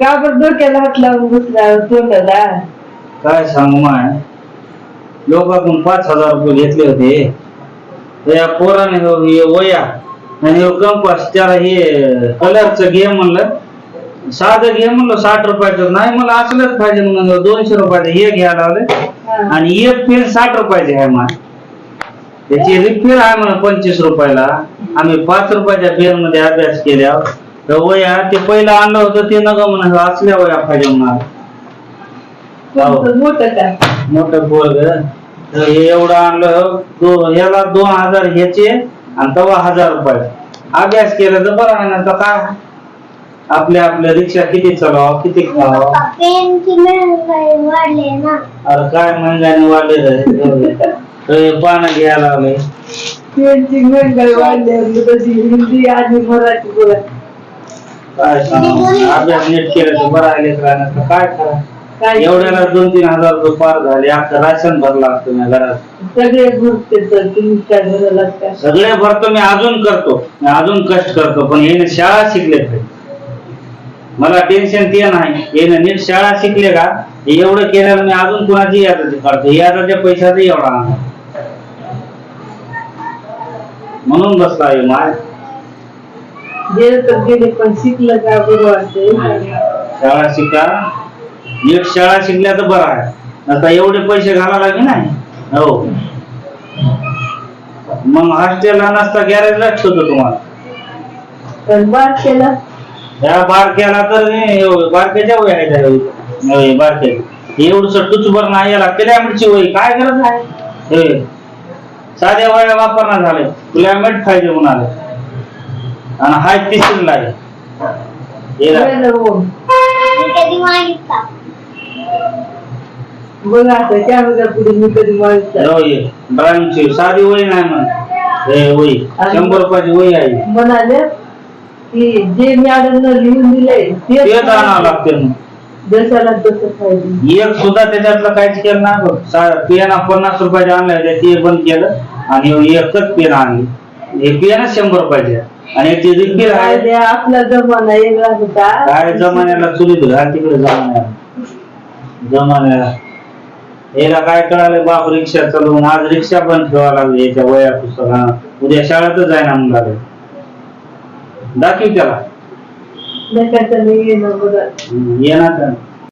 का बरं डोक्याला हात लावून बसला तोंडाला काय सांगू माय? लोकांकडून पाच हजार रुपये घेतले होते. त्या पोराने ह्यो- हे वया आणि ह्यो कंपास त्याला हे कलरचं घे म्हणलं. साधं घे म्हणलं साठ रुपयाचं. नाही मला असलंच पाहिजे म्हणून दोनशे रुपयाचं हे घ्यायला लावले. हा. आणि एक पेन साठ रुपयाचे आहे मा त्याची रिपेअर आहे म्हणा पंचवीस रुपयाला. आम्ही पाच रुपयाच्या पेन मध्ये अभ्यास केल्यावर. तर वया ते पहिलं आणलं होतं ते नका म्हणा असल्या वया पाहिजे म्हणा मोठं काय मोठं पोरग. तर हे एवढं आणलं दो याला दोन हजार ह्याचे आणि तेव्हा हजार रुपये. अभ्यास केला तर बरं आहे ना तर काय? आपल्या आपल्या रिक्षा किती चालवा किती खावा? पेनची महागाई वाढली ना. अरे काय महंगाने वाढले रे पानं घ्यायला लागले. त्यांची महंगाई वाढली तशी हिंदी आणि मराठी बोला. काय सांगू अभ्यास नीट केलं तर बरं लेकरांना तर काय करा? एवढ्याला दोन तीन हजार रुपये पार झाले आता राशन भरला असतो मी घरात. सगळे भरते तर तुम्ही काय भरायला लागता? सगळे भरतो मी अजून करतो मी अजून कष्ट करतो पण हे शाळा शिकले पाहिजे मला टेन्शन ते नाही. हे नीट शाळा शिकले का? हे एवढं केल्यावर मी अजून कुणाची यादाची काढतो. यादाच्या पैशाचा एवढा आणा म्हणून बसला आहे माय. गेले तर गेले पण शिकलं का बरं वाटतंय? शाळा शिका. नीट शाळा शिकल्या तर बरं आहे. आता एवढे पैसे घाला लागे नाही हो. मग हॉस्टेलला नसता गॅरेजला ठेवतो तुम्हाला. पण बार केला या बारक्याला तर नाही, एवढं बारक्याच्या वय आहे त्या वेळी. होय, बारक्या एवढं टुचभर नाही याला क्लायमेटची वय काय गरज आहे? होय. साध्या वया वापरणं झाले. क्लायमेट पाहिजे म्हणाले आणि हाय. मी कधी मागितला? बघा आता कॅमेरा पुढे मी कधी मागितलं. होय, ड्रॉइंगची साधी वय नाही हे वय शंभर रुपयाची वय आहे. म्हणाले की जे मॅडम लिहून दिले तेच आणावं लागते मग. जसाला तसं पाहिजे. एक सुद्धा त्याच्यातलं काहीच केलं नाही बघ. सा- पेन पन्नास रुपयाचे आणले ते बंद केलं आणि एकच पेन आणली. हे पेनच शंभर रुपयाचे आणि ती काय आहे. ते आपला जमाना वेगळा होता. काय जमान्याला चुलीत घाल तिकडे जमान्याला जमान्याला. याला काय कळालं बाप रिक्षा चालवून आज रिक्षा बंद ठेवा लागली याच्या वया पुस्तकानं उद्या शाळेतच जायना लागले. दाखव त्याला. येणार